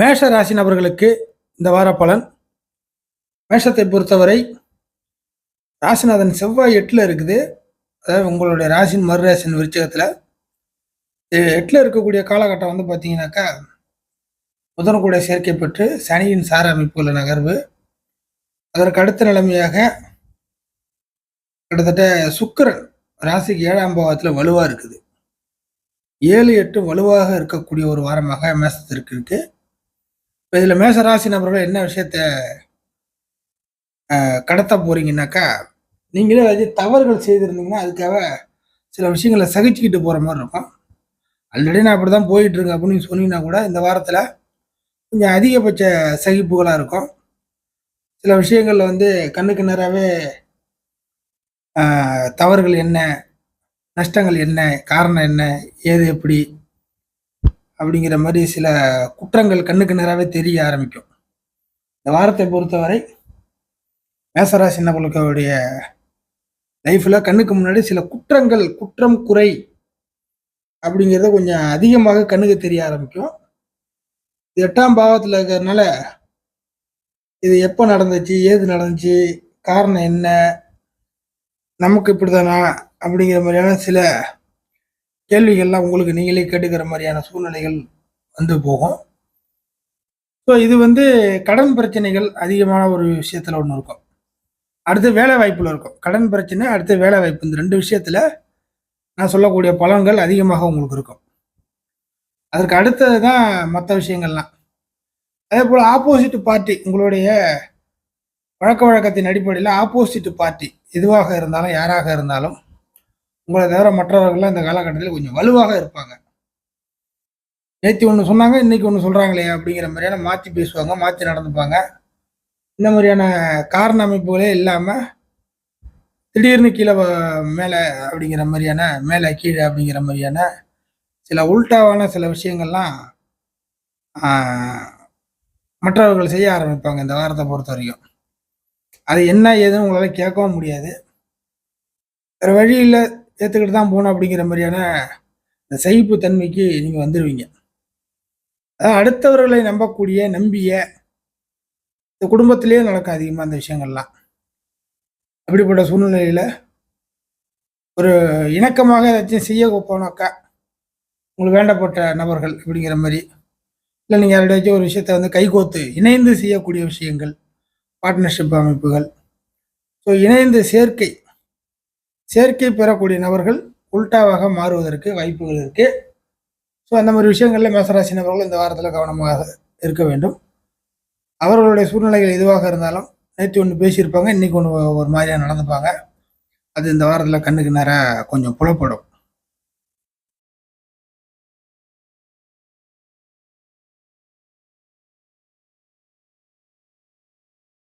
மேஷ ராசி நபர்களுக்கு இந்த வார பலன். மேஷத்தை பொறுத்தவரை ராசிநாதன் செவ்வாய் எட்டில் இருக்குது. அதாவது உங்களுடைய ராசின் மறுராசின் விருச்சகத்தில். எட்டில் இருக்கக்கூடிய காலகட்டம் வந்து பார்த்தீங்கன்னாக்கா புதனுடைய சேர்க்கை பெற்று சனியின் சார அமைப்புள்ள நகர்வு. அதற்கு அடுத்த நிலைமையாக கிட்டத்தட்ட சுக்கிரன் ராசிக்கு ஏழாம் பாவத்தில் வலுவாக இருக்குது. ஏழு எட்டு வலுவாக இருக்கக்கூடிய ஒரு வாரமாக மேசத்திற்கு இருக்குது இப்போ இதில் மேச ராசி நபர்கள் என்ன விஷயத்த கடத்த போறீங்கன்னாக்கா நீங்களே ஏதாச்சும் தவறுகள் செய்திருந்தீங்கன்னா அதுக்காக சில விஷயங்களை சகிச்சுக்கிட்டு போகிற மாதிரி இருக்கும். ஆல்ரெடி நான் அப்படி தான் போயிட்டு இருக்கேன் அப்படின்னு சொன்னீங்கன்னா கூட இந்த வாரத்தில் கொஞ்சம் அதிகபட்ச சகிப்புகளாக இருக்கும். சில விஷயங்களில் வந்து கண்ணுக்கு நேராகவே தவறுகள் என்ன நஷ்டங்கள் என்ன காரணம் என்ன ஏது எப்படி அப்படிங்கிற மாதிரி சில குற்றங்கள் கண்ணுக்கு நேராகவே தெரிய ஆரம்பிக்கும். இந்த வாரத்தை பொறுத்தவரை மேசராசி நபர்களுடைய லைஃப்பில் கண்ணுக்கு முன்னாடி சில குற்றங்கள் குற்றம் குறை அப்படிங்கிறத கொஞ்சம் அதிகமாக கண்ணுக்கு தெரிய ஆரம்பிக்கும். இது எட்டாம் பாவத்தில் இருக்கிறதுனால இது எப்போ நடந்துச்சு ஏது நடந்துச்சு காரணம் என்ன நமக்கு இப்படிதானா அப்படிங்கிற மாதிரியான சில கேள்விகள்லாம் உங்களுக்கு நீங்களே கேட்டுக்கிற மாதிரியான சூழ்நிலைகள் வந்து போகும். ஸோ இது வந்து கடன் பிரச்சனைகள் அதிகமான ஒரு விஷயத்தில் ஒன்று இருக்கும். அடுத்து வேலை வாய்ப்பில் இருக்கும். கடன் பிரச்சனை அடுத்து வேலை வாய்ப்பு. இந்த ரெண்டு விஷயத்தில் நான் சொல்லக்கூடிய பலன்கள் அதிகமாக உங்களுக்கு இருக்கும். அதற்கு அடுத்தது தான் மற்ற விஷயங்கள்லாம். அதே போல் ஆப்போசிட் பார்ட்டி உங்களுடைய பழக்க வழக்கத்தின் அடிப்படையில் ஆப்போசிட் பார்ட்டி எதுவாக இருந்தாலும் யாராக இருந்தாலும் உங்களை தவிர மற்றவர்கள்லாம் இந்த காலகட்டத்தில் கொஞ்சம் வலுவாக இருப்பாங்க. நேற்று ஒன்று சொன்னாங்க இன்னைக்கு ஒன்று சொல்கிறாங்களே அப்படிங்கிற மாதிரியான மாற்றி பேசுவாங்க மாற்றி நடந்துப்பாங்க. இந்த மாதிரியான காரண அமைப்புகளே இல்லாமல் திடீர்னு கீழே மேலே அப்படிங்கிற மாதிரியான மேலே கீழே அப்படிங்கிற மாதிரியான சில உல்டாவான சில விஷயங்கள்லாம் மற்றவர்கள் செய்ய ஆரம்பிப்பாங்க இந்த வாரத்தை பொறுத்த வரைக்கும். அது என்ன ஏதுன்னு உங்களால் கேட்கவும் முடியாது. வேறு வழியில் சேர்த்துக்கிட்டு தான் போகணும் அப்படிங்கிற மாதிரியான இந்த சகிப்பு தன்மைக்கு நீங்கள் வந்துடுவீங்க அதாவது அடுத்தவர்களை நம்பக்கூடிய நம்பிய இந்த குடும்பத்திலேயே நடக்கும் அதிகமாக அந்த விஷயங்கள்லாம். அப்படிப்பட்ட சூழ்நிலையில் ஒரு இணக்கமாக ஏதாச்சும் செய்ய போனாக்கா உங்களுக்கு வேண்டப்பட்ட நபர்கள் அப்படிங்கிற மாதிரி இல்லை நீங்கள் யாருடையாச்சும் ஒரு விஷயத்தை வந்து கைகோத்து இணைந்து செய்யக்கூடிய விஷயங்கள் பார்ட்னர்ஷிப் அமைப்புகள். ஸோ இணைந்து சேர்க்கை சேர்க்கை பெறக்கூடிய நபர்கள் உல்டாவாக மாறுவதற்கு வாய்ப்புகள் இருக்கு. ஸோ அந்த மாதிரி விஷயங்களில் மேசராசி நபர்கள் இந்த வாரத்தில் கவனமாக இருக்க வேண்டும். அவர்களுடைய சூழ்நிலைகள் எதுவாக இருந்தாலும் நேற்று ஒன்று பேசியிருப்பாங்க இன்றைக்கி ஒன்று ஒரு மாதிரியாக நடந்துப்பாங்க. அது இந்த வாரத்தில் கண்ணுக்கு நேராக கொஞ்சம் புலப்படும்.